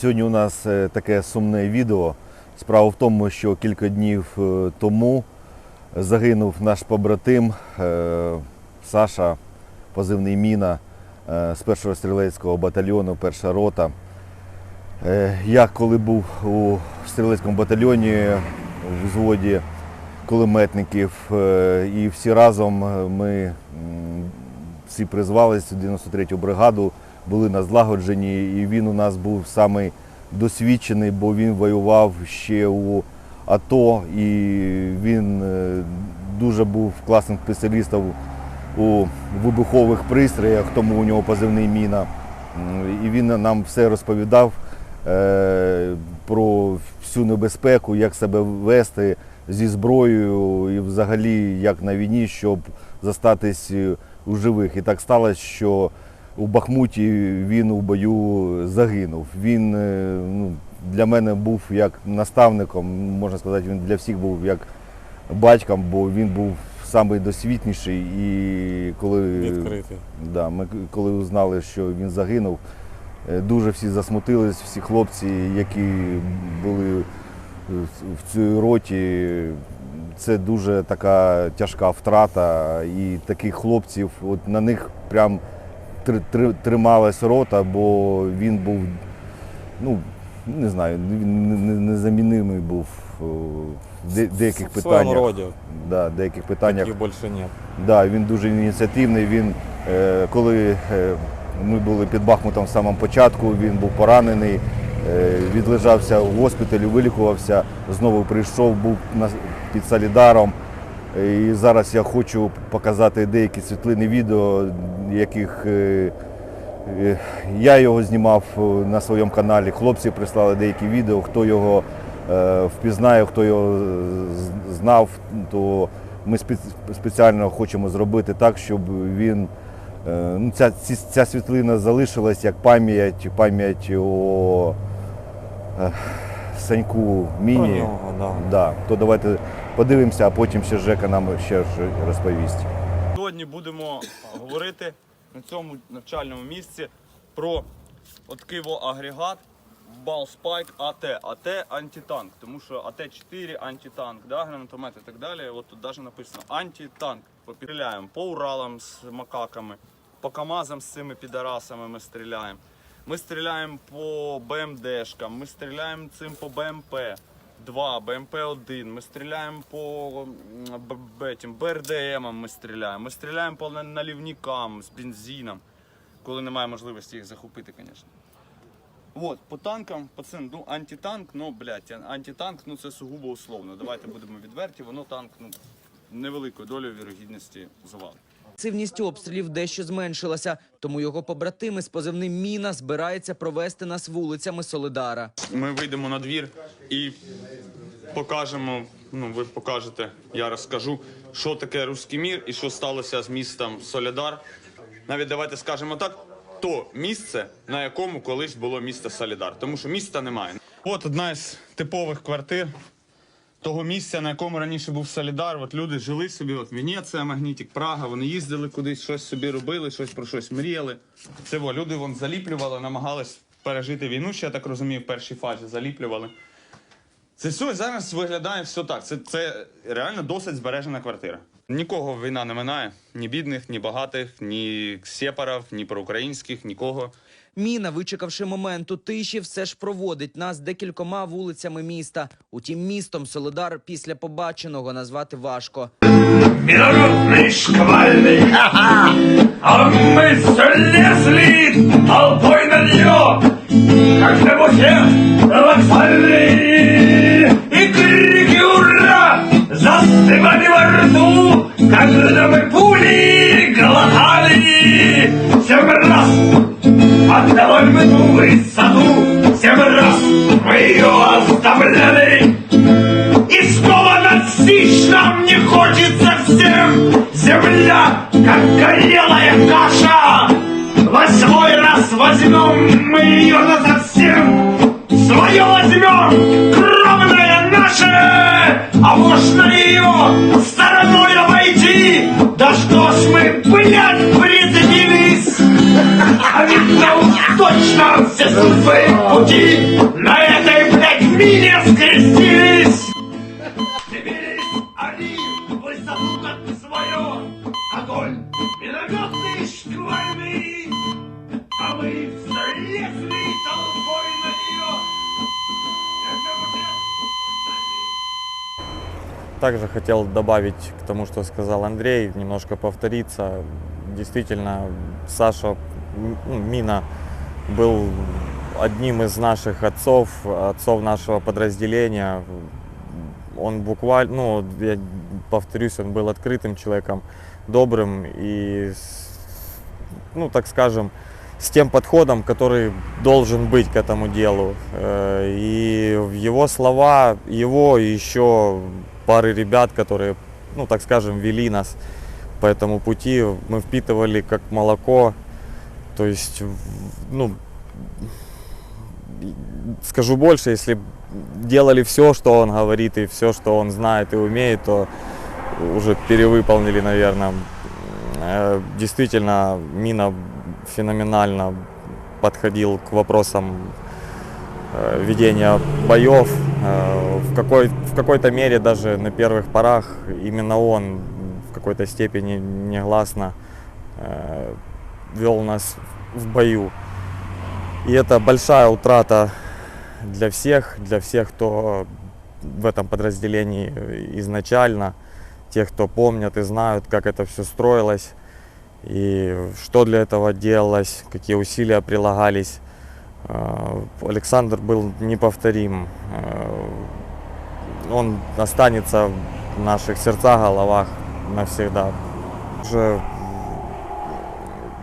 Сьогодні у нас е, таке сумне відео. Справа в тому, що кілька днів е, тому загинув наш побратим е, Саша, позивний Міна з першого стрілецького батальйону, перша рота. Я коли був у стрілецькому батальйоні в взводі кулеметників, і всі разом ми всі призвалися в 93-ю бригаду, були на злагодженні, і він у нас був самий досвідчений, бо він воював ще у АТО, і він е, дуже був класним спеціалістом у вибухових пристроях, тому у нього позивний міна. І він нам все розповідав е, про всю небезпеку, як себе вести зі зброєю і взагалі як на війні, щоб застатись е, у живих. І так сталося, що у Бахмуті він у бою загинув. Він е, ну, для мене був як наставником, можна сказати, він для всіх був як батьком, бо він був самий досвідніший. І коли Відкритий. Да, ми коли узнали, що він загинув, е, дуже всі засмутились, всі хлопці, які були в- цій роті. Це дуже така тяжка втрата. І таких хлопців, от на них прям трималась рота, бо він був, ну, не знаю, незамінимий був в деяких В питаннях. роді. Да, деяких питаннях. Їх більше нет. Да, він дуже ініціативний. Він, е, коли е, ми були під Бахмутом в самому початку, він був поранений, е, відлежався у госпіталі, вилікувався, знову прийшов, був під Солідаром. І зараз я хочу показати деякі світлини відео, яких е, е, я його знімав е, на своєму каналі. Хлопці прислали деякі відео, хто його впізнає, хто його знав, то ми спеціально хочемо зробити так, щоб він. Ну, ця, ця світлина залишилась як пам'ять, пам'ять о Саньку Міні. нього, да. Да. То давайте подивимося, а потім ще Жека нам ще розповість. Сьогодні будемо говорити на цьому навчальному місці про от такий во агрегат Ballspike АТ. АТ антитанк, тому що АТ-4 антитанк, да, гранатомет і так далі. От тут навіть написано антитанк. Попіляємо по Уралам з макаками, по КАМАЗам з цими підарасами ми стріляємо. Ми стріляємо по БМДшкам, ми стріляємо цим по БМП. 2, БМП-1, ми стріляємо по этим, БРДМам ми стріляємо, ми стріляємо по налівникам з бензином, коли немає можливості їх захопити, звісно. От, по танкам, пацан, ну антитанк, ну, блядь, антитанк, ну це сугубо условно. Давайте будемо відверті, воно танк, ну, невеликою долею вірогідності завалить. Інтенсивність обстрілів дещо зменшилася, тому його побратими з позивним Міна збираються провести нас вулицями Солидара. Ми вийдемо на двір і покажемо. Ну, ви покажете, я розкажу, що таке руський мір і що сталося з містом Солідар. Навіть давайте скажемо так: то місце, на якому колись було місто Солідар, тому що міста немає. От одна із типових квартир того місця, на якому раніше був Солідар. От люди жили собі, от Венеція, Магнітик, Прага. Вони їздили кудись, щось собі робили, щось про щось мріяли. Це во, люди вон заліплювали, намагались пережити війну, ще я так розумію, в першій фазі заліплювали. Це все зараз виглядає все так. Це, це реально досить збережена квартира. Нікого війна не минає, ні бідних, ні багатих, ні сепарів, ні проукраїнських, нікого. Міна, вичекавши моменту тиші, все ж проводить нас декількома вулицями міста. Утім, містом Солидар після побаченого назвати важко. Минометный шквальный, ха-ха! А мы слезли толпой на нее, как на бухе вокзальный. И крики «Ура!» застывали во рту, когда мы отдавали мы ту высоту, всем раз мы ее оставляли. И снова настичь нам не хочется всем. Земля, как горелая каша. Восьмой раз возьмем мы ее насовсем Свое возьмем, кровное наше. А можно ее стороной обойти? Да что ж мы, блядь, прицепились судьбы пути на этой, блядь, мине скрестились! Стремились они высоту как свое, огонь минометный шквальный, а мы слезли толпой на нее. Также хотел добавить к тому, что сказал Андрей, немножко повториться. Действительно, Саша ну, Мина был одним из наших отцов, отцов нашего подразделения. Он буквально, ну, я повторюсь, он был открытым человеком, добрым и, ну, так скажем, с тем подходом, который должен быть к этому делу. Э, И в его слова, его и еще пары ребят, которые, ну так скажем, вели нас по этому пути, мы впитывали как молоко. То есть, ну, скажу больше, если делали все, что он говорит, и все, что он знает и умеет, то уже перевыполнили, наверное. Э, Действительно, Мина феноменально подходил к вопросам э, ведения боев. Э, В, какой, в какой-то мере даже на первых порах именно он в какой-то степени негласно вел нас в бою. И это большая утрата для всех, для всех, кто в этом подразделении изначально, тех, кто помнят и знают, как это все строилось и что для этого делалось, какие усилия прилагались. Э, Александр был неповторим. Э, Он останется в наших сердцах, головах навсегда. Уже,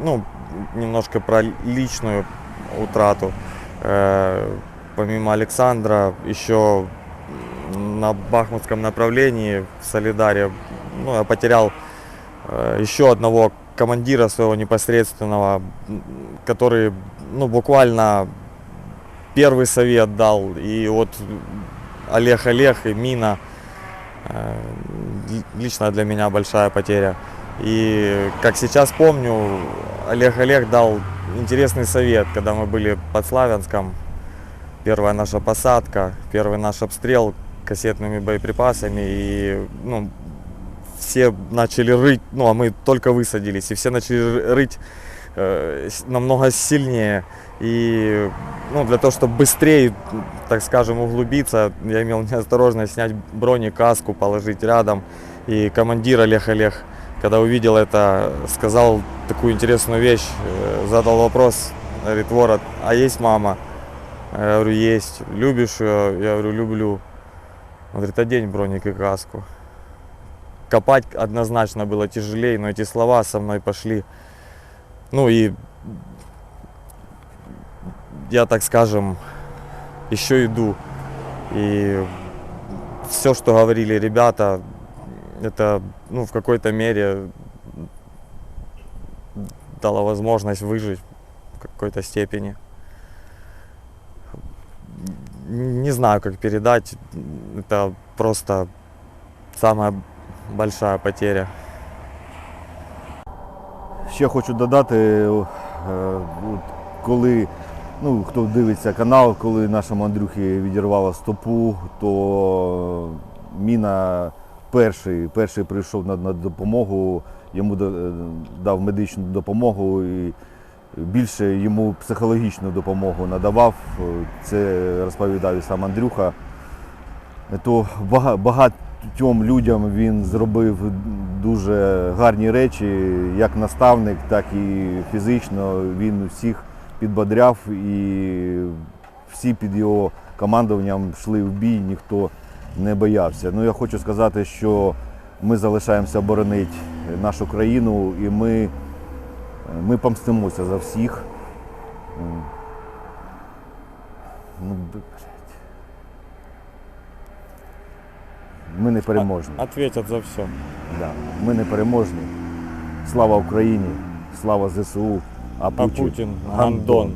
ну, немножко про личную утрату. Э, Помимо Александра, еще на Бахмутском направлении в Солидаре ну, я потерял э, еще одного командира своего непосредственного, который ну, буквально первый совет дал. И вот Олег Олег и Мина э, ли- лично для меня большая потеря. И как сейчас помню, Олег Олег дал интересный совет, когда мы были под Славянском. Первая наша посадка, первый наш обстрел кассетными боеприпасами. И ну, все начали рыть, ну а мы только высадились, и все начали ры- рыть э, намного сильнее. И ну, для того, чтобы быстрее, так скажем, углубиться, я имел неосторожность снять бронекаску, положить рядом. И командир Олег Олег, когда увидел это, сказал такую интересную вещь, э, задал вопрос, говорит, ворот, а есть мама? Я говорю, есть. Любишь ее? Я говорю, люблю. Он говорит, одень броник и каску. Копать однозначно было тяжелее, но эти слова со мной пошли. Ну и я, так скажем, еще иду. И все, что говорили ребята, это ну, в какой-то мере дало возможность выжить в какой-то степени. Не знаю, как передать. Это просто самая большая потеря. Ще хочу додати, е, от коли ну, хто дивиться канал, коли нашому Андрюхі відірвало стопу, то Міна Перший, перший прийшов на, на допомогу, йому е, дав медичну допомогу і більше йому психологічну допомогу надавав. Це розповідав і сам Андрюха. То багатьом людям він зробив дуже гарні речі, як наставник, так і фізично. Він всіх підбодряв і всі під його командуванням йшли в бій, ніхто не боявся. Ну я хочу сказати, що ми залишаємося боронити нашу країну і ми, ми помстимося за всіх. Ну. Ми не переможні. Ответят за все. Да. Ми не переможні. Слава Україні, слава ЗСУ, а А Путін, гандон.